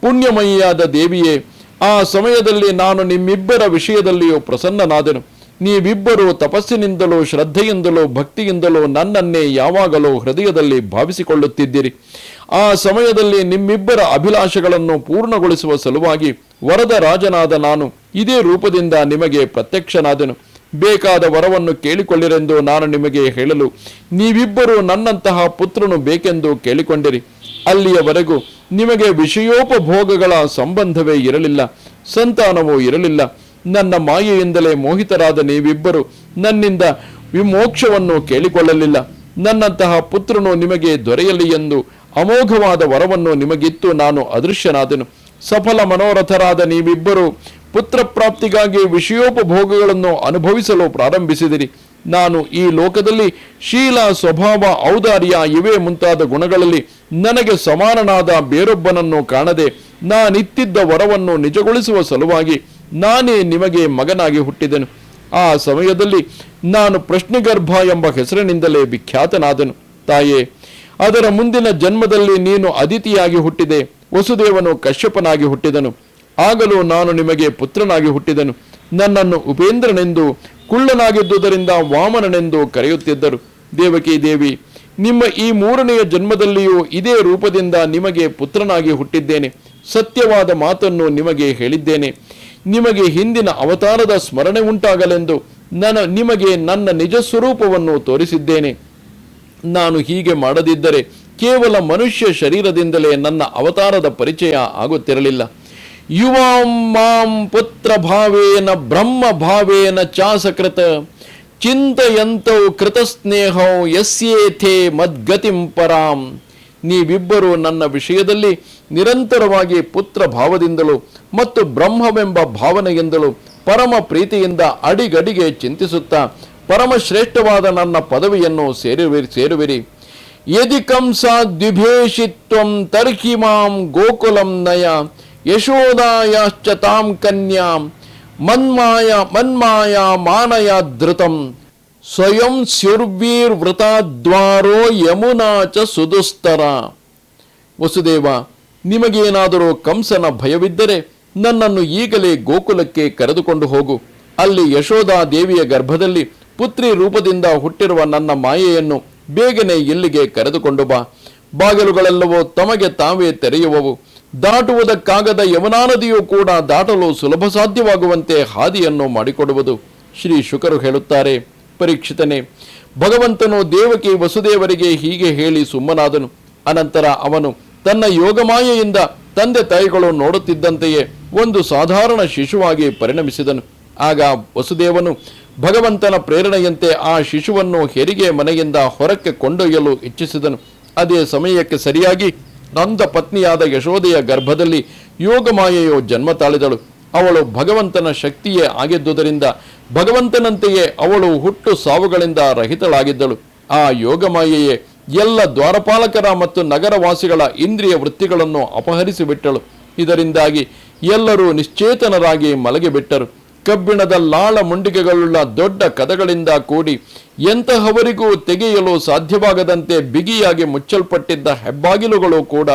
ಪುಣ್ಯಮಯಿಯಾದ ದೇವಿಯೇ, ಆ ಸಮಯದಲ್ಲಿ ನಾನು ನಿಮ್ಮಿಬ್ಬರ ವಿಷಯದಲ್ಲಿಯೂ ಪ್ರಸನ್ನನಾದೆನು. ನೀವಿಬ್ಬರೂ ತಪಸ್ಸಿನಿಂದಲೂ ಶ್ರದ್ಧೆಯಿಂದಲೂ ಭಕ್ತಿಯಿಂದಲೂ ನನ್ನನ್ನೇ ಯಾವಾಗಲೂ ಹೃದಯದಲ್ಲಿ ಭಾವಿಸಿಕೊಳ್ಳುತ್ತಿದ್ದೀರಿ. ಆ ಸಮಯದಲ್ಲಿ ನಿಮ್ಮಿಬ್ಬರ ಅಭಿಲಾಷೆಗಳನ್ನು ಪೂರ್ಣಗೊಳಿಸುವ ಸಲುವಾಗಿ ವರದ ರಾಜನಾದ ನಾನು ಇದೇ ರೂಪದಿಂದ ನಿಮಗೆ ಪ್ರತ್ಯಕ್ಷನಾದನು. ಬೇಕಾದ ವರವನ್ನು ಕೇಳಿಕೊಳ್ಳಿರೆಂದು ನಾನು ನಿಮಗೆ ಹೇಳಲು ನೀವಿಬ್ಬರು ನನ್ನಂತಹ ಪುತ್ರನು ಬೇಕೆಂದು ಕೇಳಿಕೊಂಡಿರಿ. ಅಲ್ಲಿಯವರೆಗೂ ನಿಮಗೆ ವಿಷಯೋಪಭೋಗಗಳ ಸಂಬಂಧವೇ ಇರಲಿಲ್ಲ, ಸಂತಾನವೂ ಇರಲಿಲ್ಲ. ನನ್ನ ಮಾಯೆಯಿಂದಲೇ ಮೋಹಿತರಾದ ನೀವಿಬ್ಬರು ನನ್ನಿಂದ ವಿಮೋಕ್ಷವನ್ನು ಕೇಳಿಕೊಳ್ಳಲಿಲ್ಲ. ನನ್ನಂತಹ ಪುತ್ರನು ನಿಮಗೆ ದೊರೆಯಲಿ ಎಂದು ಅಮೋಘವಾದ ವರವನ್ನು ನಿಮಗಿತ್ತು, ನಾನು ಅದೃಶ್ಯನಾದನು. ಸಫಲ ಮನೋರಥರಾದ ನೀವಿಬ್ಬರು ಪುತ್ರ ಪ್ರಾಪ್ತಿಗಾಗಿ ವಿಷಯೋಪಭೋಗಗಳನ್ನು ಅನುಭವಿಸಲು ಪ್ರಾರಂಭಿಸಿದಿರಿ. ನಾನು ಈ ಲೋಕದಲ್ಲಿ ಶೀಲ ಸ್ವಭಾವ ಔದಾರ್ಯ ಇವೇ ಮುಂತಾದ ಗುಣಗಳಲ್ಲಿ ನನಗೆ ಸಮಾನನಾದ ಬೇರೊಬ್ಬನನ್ನು ಕಾಣದೆ ನಾನಿತ್ತಿದ್ದ ವರವನ್ನು ನಿಜಗೊಳಿಸುವ ಸಲುವಾಗಿ ನಾನೇ ನಿಮಗೆ ಮಗನಾಗಿ ಹುಟ್ಟಿದೆನು. ಆ ಸಮಯದಲ್ಲಿ ನಾನು ಪ್ರಶ್ನೆಗರ್ಭ ಎಂಬ ಹೆಸರಿನಿಂದಲೇ ವಿಖ್ಯಾತನಾದನು. ತಾಯೇ, ಅದರ ಮುಂದಿನ ಜನ್ಮದಲ್ಲಿ ನೀನು ಅದಿತಿಯಾಗಿ ಹುಟ್ಟಿದೆ. ವಸುದೇವನು ಕಶ್ಯಪನಾಗಿ ಹುಟ್ಟಿದನು. ಆಗಲೂ ನಾನು ನಿಮಗೆ ಪುತ್ರನಾಗಿ ಹುಟ್ಟಿದನು. ನನ್ನನ್ನು ಉಪೇಂದ್ರನೆಂದು, ಕುಳ್ಳನಾಗಿದ್ದುದರಿಂದ ವಾಮನನೆಂದು ಕರೆಯುತ್ತಿದ್ದರು. ದೇವಕಿ ದೇವಿ, ನಿಮ್ಮ ಈ ಮೂರನೆಯ ಜನ್ಮದಲ್ಲಿಯೂ ಇದೇ ರೂಪದಿಂದ ನಿಮಗೆ ಪುತ್ರನಾಗಿ ಹುಟ್ಟಿದ್ದೇನೆ. ಸತ್ಯವಾದ ಮಾತನ್ನು ನಿಮಗೆ ಹೇಳಿದ್ದೇನೆ. ನಿಮಗೆ ಹಿಂದಿನ ಅವತಾರದ ಸ್ಮರಣೆ ಉಂಟಾಗಲೆಂದು ನನ್ನ, ನಿಮಗೆ ನನ್ನ ನಿಜ ಸ್ವರೂಪವನ್ನು ತೋರಿಸಿದ್ದೇನೆ. ನಾನು ಹೀಗೆ ಮಾಡದಿದ್ದರೆ ಕೇವಲ ಮನುಷ್ಯ ಶರೀರದಿಂದಲೇ ನನ್ನ ಅವತಾರದ ಪರಿಚಯ ಆಗುತ್ತಿರಲಿಲ್ಲ. ಯುವಾಂ ಮಾಂ ಪುತ್ರ ಭಾವೇನ ಬ್ರಹ್ಮ ಭಾವೇನ ಚಾಸಕೃತ, ಚಿಂತಯಂತೌ ಕೃತಸ್ನೇಹೌ ಯಸ್ಯೇಥೇ ಮದ್ಗತಿಂ ಪರಾಂ. ನೀವಿಬ್ಬರು ನನ್ನ ವಿಷಯದಲ್ಲಿ ನಿರಂತರವಾಗಿ ಪುತ್ರ ಭಾವದಿಂದಲೂ ಮತ್ತು ಬ್ರಹ್ಮವೆಂಬ ಭಾವನೆಯಿಂದಲೂ ಪರಮ ಪ್ರೀತಿಯಿಂದ ಅಡಿಗಡಿಗೆ ಚಿಂತಿಸುತ್ತಾ ಪರಮಶ್ರೇಷ್ಠವಾದ ನನ್ನ ಪದವಿಯನ್ನು ಸೇರುವಿರಿ ಸೇರುವಿರಿ. ಯದಿ ಕಂಸ ದ್ವಿಭೇಷಿತ್ವಂ ತರ್ಹಿ ಮಾಂ ಗೋಕುಲಂ ನಯ. ಯಶೋದಾಯಾಶ್ಚ ತಾಂ ಕನ್ಯಾಂ ಮನ್ಮಾಯ ಮನ್ಮಾಯ ಮಾನಯ ಧೃತಂ ಸ್ವಯಂ ಸ್ಯುರ್ವೀರ್ವೃತಾದ್ವಾರೋ ಚ ಸುದುಸ್ತರ ವಸುದೇವ, ನಿಮಗೇನಾದರೂ ಕಂಸನ ಭಯವಿದ್ದರೆ ನನ್ನನ್ನು ಈಗಲೇ ಗೋಕುಲಕ್ಕೆ ಕರೆದುಕೊಂಡು ಹೋಗು. ಅಲ್ಲಿ ಯಶೋಧಾ ದೇವಿಯ ಗರ್ಭದಲ್ಲಿ ಪುತ್ರಿ ರೂಪದಿಂದ ಹುಟ್ಟಿರುವ ನನ್ನ ಮಾಯೆಯನ್ನು ಬೇಗನೆ ಇಲ್ಲಿಗೆ ಕರೆದುಕೊಂಡು ಬಾ. ಬಾಗಿಲುಗಳೆಲ್ಲವೂ ತಮಗೆ ತಾವೇ ತೆರೆಯುವವು. ದಾಟುವುದಕ್ಕಾಗದ ಯಮುನಾ ನದಿಯೂ ಕೂಡ ದಾಟಲು ಸುಲಭ ಸಾಧ್ಯವಾಗುವಂತೆ ಹಾದಿಯನ್ನು ಮಾಡಿಕೊಡುವುದು, ಶ್ರೀ ಶುಕರು ಹೇಳುತ್ತಾರೆ. ಪರೀಕ್ಷಿತನೇ, ಭಗವಂತನು ದೇವಕಿ ವಸುದೇವರಿಗೆ ಹೀಗೆ ಹೇಳಿ ಸುಮ್ಮನಾದನು. ಅನಂತರ ಅವನು, ತನ್ನ ಯೋಗಮಾಯೆಯಿಂದ ತಂದೆ ತಾಯಿಗಳು ನೋಡುತ್ತಿದ್ದಂತೆಯೇ ಒಂದು ಸಾಧಾರಣ ಶಿಶುವಾಗಿ ಪರಿಣಮಿಸಿದನು. ಆಗ ವಸುದೇವನು, ಭಗವಂತನ ಪ್ರೇರಣೆಯಂತೆ ಆ ಶಿಶುವನ್ನು ಹೆರಿಗೆ ಮನೆಯಿಂದ ಹೊರಕ್ಕೆ ಕೊಂಡೊಯ್ಯಲು ಇಚ್ಛಿಸಿದನು. ಅದೇ ಸಮಯಕ್ಕೆ ಸರಿಯಾಗಿ ನಂದ ಪತ್ನಿಯಾದ ಯಶೋದೆಯ ಗರ್ಭದಲ್ಲಿ ಯೋಗಮಾಯೆಯು ಜನ್ಮ ತಾಳಿದಳು. ಅವಳು ಭಗವಂತನ ಶಕ್ತಿಯೇ ಆಗಿದ್ದುದರಿಂದ ಭಗವಂತನಂತೆಯೇ ಅವಳು ಹುಟ್ಟು ಸಾವುಗಳಿಂದ ರಹಿತಳಾಗಿದ್ದಳು. ಆ ಯೋಗಮಾಯೆಯೇ ಎಲ್ಲ ದ್ವಾರಪಾಲಕರ ಮತ್ತು ನಗರವಾಸಿಗಳ ಇಂದ್ರಿಯ ವೃತ್ತಿಗಳನ್ನು ಅಪಹರಿಸಿಬಿಟ್ಟಳು. ಇದರಿಂದಾಗಿ ಎಲ್ಲರೂ ನಿಶ್ಚೇತನರಾಗಿ ಮಲಗಿಬಿಟ್ಟರು. ಕಬ್ಬಿಣದ ಲಾಳ ಮುಂಡಿಗೆಗಳುಳ್ಳ ದೊಡ್ಡ ಕದಗಳಿಂದ ಕೂಡಿ ಎಂತಹವರಿಗೂ ತೆಗೆಯಲು ಸಾಧ್ಯವಾಗದಂತೆ ಬಿಗಿಯಾಗಿ ಮುಚ್ಚಲ್ಪಟ್ಟಿದ್ದ ಹೆಬ್ಬಾಗಿಲುಗಳು ಕೂಡ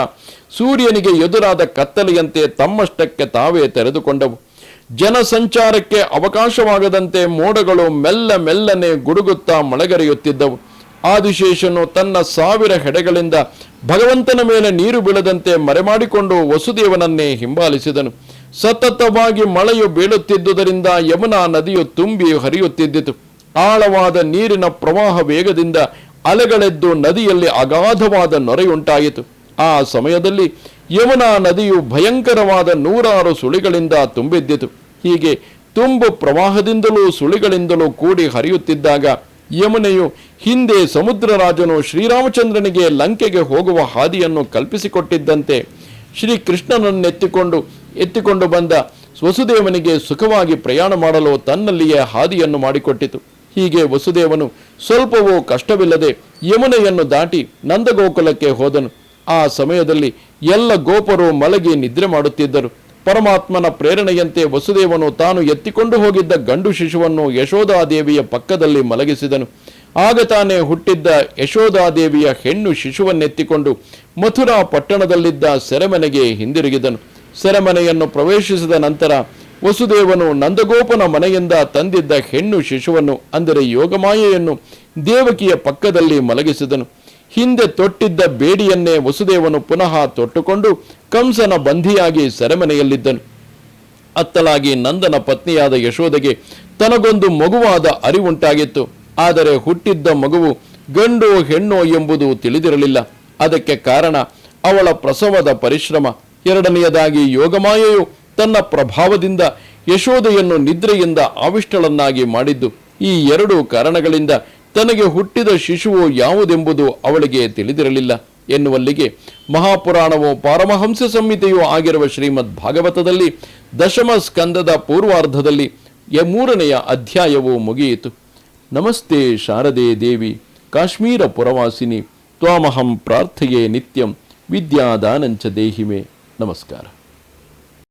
ಸೂರ್ಯನಿಗೆ ಎದುರಾದ ಕತ್ತಲೆಯಂತೆ ತಮ್ಮಷ್ಟಕ್ಕೆ ತಾವೇ ತೆರೆದುಕೊಂಡವು. ಜನಸಂಚಾರಕ್ಕೆ ಅವಕಾಶವಾಗದಂತೆ ಮೋಡಗಳು ಮೆಲ್ಲ ಮೆಲ್ಲನೆ ಗುಡುಗುತ್ತಾ ಮಳೆಗರೆಯುತ್ತಿದ್ದವು. ಆದಿಶೇಷನು ತನ್ನ ಸಾವಿರ ಹೆಡೆಗಳಿಂದ ಭಗವಂತನ ಮೇಲೆ ನೀರು ಬೀಳದಂತೆ ಮರೆಮಾಡಿಕೊಂಡು ವಸುದೇವನನ್ನೇ ಹಿಂಬಾಲಿಸಿದನು. ಸತತವಾಗಿ ಮಳೆಯು ಬೀಳುತ್ತಿದ್ದುದರಿಂದ ಯಮುನಾ ನದಿಯು ತುಂಬಿ ಹರಿಯುತ್ತಿದ್ದಿತು. ಆಳವಾದ ನೀರಿನ ಪ್ರವಾಹ ವೇಗದಿಂದ ಅಲೆಗಳೆದ್ದು ನದಿಯಲ್ಲಿ ಅಗಾಧವಾದ ನೊರೆಯುಂಟಾಯಿತು. ಆ ಸಮಯದಲ್ಲಿ ಯಮುನಾ ನದಿಯು ಭಯಂಕರವಾದ ನೂರಾರು ಸುಳಿಗಳಿಂದ ತುಂಬಿದ್ದಿತು. ಹೀಗೆ ತುಂಬು ಪ್ರವಾಹದಿಂದಲೂ ಸುಳಿಗಳಿಂದಲೂ ಕೂಡಿ ಹರಿಯುತ್ತಿದ್ದಾಗ ಯಮುನೆಯು ಹಿಂದೆ ಸಮುದ್ರರಾಜನು ಶ್ರೀರಾಮಚಂದ್ರನಿಗೆ ಲಂಕೆಗೆ ಹೋಗುವ ಹಾದಿಯನ್ನು ಕಲ್ಪಿಸಿಕೊಟ್ಟಿದ್ದಂತೆ ಶ್ರೀಕೃಷ್ಣನನ್ನೆತ್ತಿಕೊಂಡು ಎತ್ತಿಕೊಂಡು ಬಂದ ವಸುದೇವನಿಗೆ ಸುಖವಾಗಿ ಪ್ರಯಾಣ ಮಾಡಲು ತನ್ನಲ್ಲಿಯೇ ಹಾದಿಯನ್ನು ಮಾಡಿಕೊಟ್ಟಿತು. ಹೀಗೆ ವಸುದೇವನು ಸ್ವಲ್ಪವೂ ಕಷ್ಟವಿಲ್ಲದೆ ಯಮುನೆಯನ್ನು ದಾಟಿ ನಂದಗೋಕುಲಕ್ಕೆ ಹೋದನು. ಆ ಸಮಯದಲ್ಲಿ ಎಲ್ಲ ಗೋಪರು ಮಲಗಿ ನಿದ್ರೆ ಮಾಡುತ್ತಿದ್ದರು. ಪರಮಾತ್ಮನ ಪ್ರೇರಣೆಯಂತೆ ವಸುದೇವನು ತಾನು ಎತ್ತಿಕೊಂಡು ಹೋಗಿದ್ದ ಗಂಡು ಶಿಶುವನ್ನು ಯಶೋಧಾದೇವಿಯ ಪಕ್ಕದಲ್ಲಿ ಮಲಗಿಸಿದನು. ಆಗ ತಾನೇ ಹುಟ್ಟಿದ್ದ ಯಶೋಧಾದೇವಿಯ ಹೆಣ್ಣು ಶಿಶುವನ್ನೆತ್ತಿಕೊಂಡು ಮಥುರಾ ಪಟ್ಟಣದಲ್ಲಿದ್ದ ಸೆರೆಮನೆಗೆ ಹಿಂದಿರುಗಿದನು. ಸೆರೆಮನೆಯನ್ನು ಪ್ರವೇಶಿಸಿದ ನಂತರ ವಸುದೇವನು ನಂದಗೋಪನ ಮನೆಯಿಂದ ತಂದಿದ್ದ ಹೆಣ್ಣು ಶಿಶುವನ್ನು, ಅಂದರೆ ಯೋಗಮಾಯೆಯನ್ನು, ದೇವಕಿಯ ಪಕ್ಕದಲ್ಲಿ ಮಲಗಿಸಿದನು. ಹಿಂದೆ ತೊಟ್ಟಿದ್ದ ಬೇಡಿಯನ್ನೇ ವಸುದೇವನು ಪುನಃ ತೊಟ್ಟುಕೊಂಡು ಕಂಸನ ಬಂಧಿಯಾಗಿ ಸೆರೆಮನೆಯಲ್ಲಿದ್ದನು. ಅತ್ತಲಾಗಿ ನಂದನ ಪತ್ನಿಯಾದ ಯಶೋದೆಗೆ ತನಗೊಂದು ಮಗುವಾದ ಅರಿವುಂಟಾಗಿತ್ತು. ಆದರೆ ಹುಟ್ಟಿದ್ದ ಮಗುವು ಗಂಡೋ ಹೆಣ್ಣೋ ಎಂಬುದು ತಿಳಿದಿರಲಿಲ್ಲ. ಅದಕ್ಕೆ ಕಾರಣ ಅವಳ ಪ್ರಸವದ ಪರಿಶ್ರಮ. ಎರಡನೆಯದಾಗಿ ಯೋಗಮಾಯೆಯು ತನ್ನ ಪ್ರಭಾವದಿಂದ ಯಶೋದೆಯನ್ನು ನಿದ್ರೆಯಿಂದ ಆವಿಷ್ಟಳನ್ನಾಗಿ ಮಾಡಿದ್ದು. ಈ ಎರಡು ಕಾರಣಗಳಿಂದ ತನಗೆ ಹುಟ್ಟಿದ ಶಿಶುವು ಯಾವುದೆಂಬುದು ಅವಳಿಗೆ ತಿಳಿದಿರಲಿಲ್ಲ. ಎನ್ನುವಲ್ಲಿಗೆ ಮಹಾಪುರಾಣವು ಪಾರಮಹಂಸ ಸಂಹಿತೆಯೂ ಆಗಿರುವ ಶ್ರೀಮದ್ ಭಾಗವತದಲ್ಲಿ ದಶಮ ಸ್ಕಂದದ ಪೂರ್ವಾರ್ಧದಲ್ಲಿ ಮೂರನೆಯ ಅಧ್ಯಾಯವು ಮುಗಿಯಿತು. ನಮಸ್ತೆ ಶಾರದೆ ದೇವಿ, ಕಾಶ್ಮೀರ ಪುರವಾಸಿನಿ, ತ್ವಾಮಹಂ ಪ್ರಾರ್ಥೆಯೇ ನಿತ್ಯಂ, ವಿದ್ಯಾದಾನಂಚ ದೇಹಿಮೆ. Namaskar.